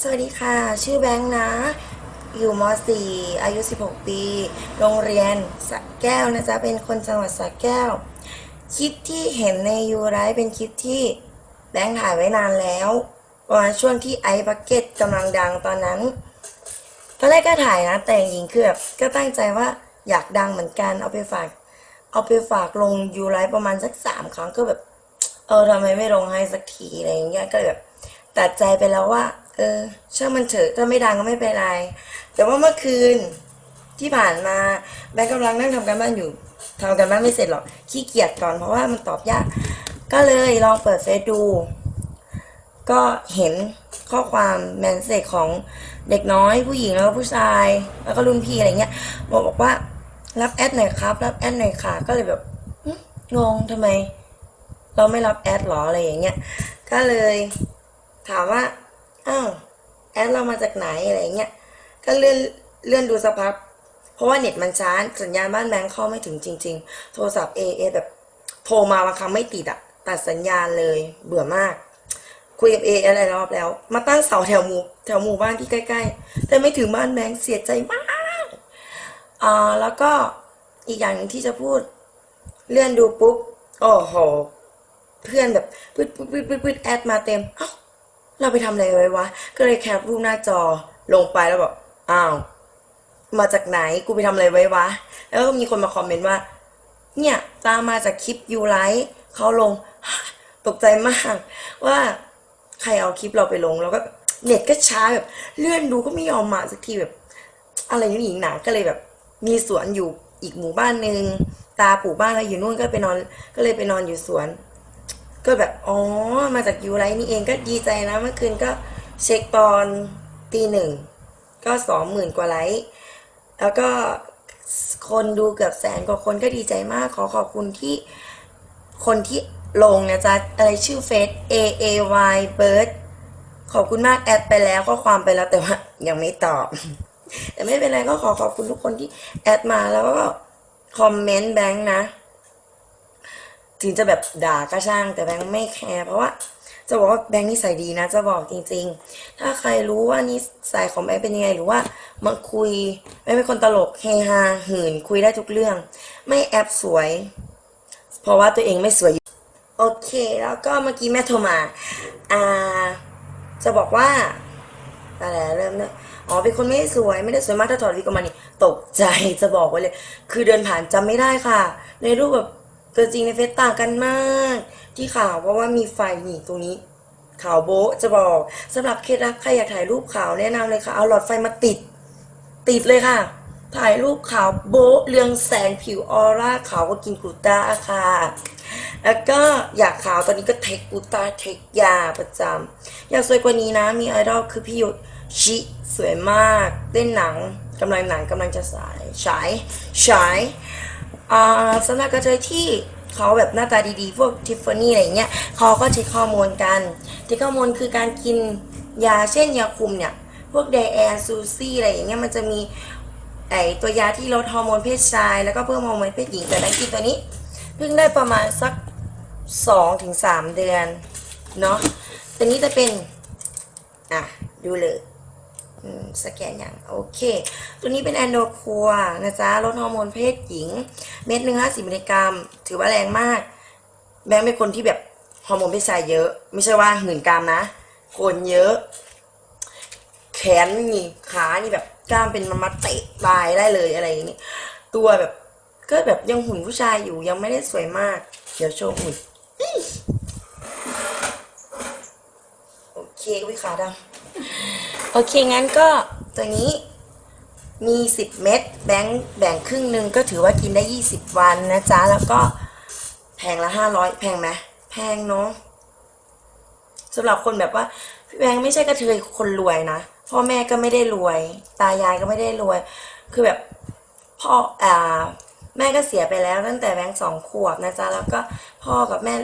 สวัสดีค่ะ ชื่อแบงค์นะ อยู่ม .4 อายุ 16 ปี โรงเรียนสระแก้วนะจ๊ะ เป็นคนจังหวัดสระแก้ว คลิปที่เห็นในยูไรเป็นคลิปที่แบงค์ถ่ายไว้นานแล้วประมาณช่วงที่ไอบักเก็ตกำลังดังตอนนั้น ตอนแรกก็ถ่ายนะ แต่จริงคือแบบก็ตั้งใจว่าอยากดังเหมือนกัน เอาไปฝาก เอาไปฝากลงยูไรประมาณสักสามครั้งก็แบบ เออทำไมไม่ลงให้สักทีอะไรอย่างเงี้ย ก็แบบตัดใจไปแล้วว่า เออ ช่างมันเถอะถ้าไม่ดังก็ไม่เป็นไร แต่ว่าเมื่อคืนที่ผ่านมาแบงค์กำลังนั่งทำการบ้านอยู่ทำการบ้านไม่เสร็จหรอกขี้เกียจก่อนเพราะว่ามันตอบยาก ก็เลยลองเปิดเฟซดู ก็เห็นข้อความแมนเซจของเด็กน้อยผู้หญิงแล้วก็ผู้ชาย แล้วก็รุ่นพี่อะไรเงี้ยบอกบอกว่า รับแอดหน่อยครับ รับแอดหน่อยค่ะ ก็เลยแบบงงทำไม เราไม่รับแอดหรออะไรอย่างเงี้ยก็เลยถามว่า อ้าวแอดเรามาจากไหนอะไรเงี้ยก็เลื่อนเลื่อนดูสักพักเพราะว่าเน็ตมันช้าสัญญาณบ้านแบงค์เข้าไม่ถึงจริง ๆ โทรศัพท์เอเอแบบโทรมาบางครั้งไม่ติดอะตัดสัญญาณเลยเบื่อมาก คุยกับเออะไรรอบแล้ว มาตั้งเสาแถวหมู่แถวหมู่บ้านที่ใกล้ ๆ แต่ไม่ถึงบ้านแบงค์เสียใจมากอ่าแล้วก็อีกอย่างหนึ่งที่จะพูด เลื่อนดูปุ๊บโอ้โหเพื่อนแบบพืดพืดพืดพืดพืดแอดมาเต็มเอ้า เราไปทำอะไรไว้วะ ก็เลยแคปรูปหน้าจอลงไปแล้วบอกอ้าว มาจากไหนกูไปทำอะไรไว้วะ แล้วก็มีคนมาคอมเมนต์ว่า เนี่ยตามมาจากคลิปยูไลท์เขาลง ตกใจมาก ว่าใครเอาคลิปเราไปลง แล้วก็เน็ตก็ช้าแบบ เลื่อนดูก็ไม่ยอมมาสักทีแบบ อะไรนี่หญิงหนาก็เลยแบบ มีสวนอยู่อีกหมู่บ้านหนึ่งตาปลูกบ้านแล้วอยู่นู่นก็ไปนอน ก็เลยไปนอนอยู่สวน ก็แบบอ๋อมาจากยูไรนี่เองก็ดีใจนะเมื่อคืนก็เช็คตอนตีหนึ่งก็สองหมื่นกว่าไลค์แล้วก็คนดูเกือบแสนกว่าคนก็ดีใจมากขอขอบคุณที่คนที่ลงนะจ๊ะอะไรชื่อเฟซ A A Y Bird ขอบคุณมากแอดไปแล้วก็ความไปแล้วแต่ว่ายังไม่ตอบ แต่ไม่เป็นไรก็ขอขอบคุณทุกคนที่แอดมาแล้วก็คอมเมนต์แบงค์นะ ถึงจะแบบด่าก็ช่าง แต่แบงค์ไม่แคร์เพราะว่า จะบอกว่าแบงค์นิสัยดีนะ จะบอกจริง ๆ ถ้าใครรู้ว่านิสัยของแบงค์เป็นยังไงหรือว่ามาคุยแบงค์เป็นคนตลกเฮฮาหื่นคุยได้ทุกเรื่อง ไม่แอบสวย เพราะว่าตัวเองไม่สวยโอเค แล้วก็เมื่อกี้แม่โทรมาอ่าจะบอกว่าอะไรเริ่มเนี่ยอ๋อเป็นคนไม่สวยไม่ได้สวยมากถ้าถอดวิกออกมานี่ตกใจจะบอกไว้เลย คือเดินผ่านจำไม่ได้ค่ะ ในรูปแบบ ตัวจริงในเฟซต่างกันมาก ที่ข่าวเพราะว่ามีไฟนี่ตรงนี้ ขาวโบะจะบอกสำหรับเคล็ดลับใครอยากถ่ายรูปขาวแนะนำเลยค่ะเอาหลอดไฟมาติด ติดเลยค่ะ ถ่ายรูปขาวโบะเรืองแสงผิวออร่าขาวก็กินกลูต้าค่ะ แล้วก็อยากขาวตอนนี้ก็เทคกลูต้าเทคยาประจำอยากสวยกว่านี้นะมีไอดอลคือพี่ยุทธชิสวยมากเล่นหนังกำลังหนังกำลังจะสายฉายฉาย อ่าสำหรับกระเทยที่เขาแบบหน้าตาดีๆ พวกทิฟฟานี่อะไรเงี้ยเขาก็เช็คข้อมูลกันเช็คข้อมูลคือการกินยาเช่นยาคุมเนี่ย พวกไดแอนซูซี่อะไรอย่างเงี้ยมันจะมีไอตัวยาที่ลดฮอร์โมนเพศชาย แล้วก็เพิ่มฮอร์โมนเพศหญิงแต่ได้กินตัวนี้เพิ่งได้ประมาณสักสองถึงสามเดือนเนาะตัวนี้จะเป็น อะ ดูเลย สแกนอย่างโอเค ตัวนี้เป็นแอนโดคัวนะจ๊ะลดฮอร์โมนเพศหญิง เม็ดหนึ่งห้าสิบมิลลิกรัม ถือว่าแรงมาก แบงค์เป็นคนที่แบบฮอร์โมนเพศชายเยอะ ไม่ใช่ว่าหมื่นกรัมนะคนเยอะ แขนนี่ขานี่แบบกล้ามเป็นมันมาเตะตายได้เลยอะไรอย่างนี้ตัวแบบก็แบบยังหุ่นผู้ชายอยู่ยังไม่ได้สวยมาก เดี๋ยวโชว์หุ่น โอ เค้กวิขาดำโอเค งั้นก็ตัวนี้มี 10 เม็ดแบงค์แบ่งครึ่งหนึ่งก็ถือว่ากินได้ 20 วันนะจ๊ะ แล้วก็แพงละ 500 แพงไหมแพงเนาะสำหรับคนแบบว่าพี่แบงค์ไม่ใช่กระเทยคนรวยนะพ่อแม่ก็ไม่ได้รวย ตายายก็ไม่ได้รวย คือแบบพ่ออ่าแม่ก็เสียไปแล้วตั้งแต่แบงค์สองขวบนะจ๊ะ แล้วก็พ่อกับแม่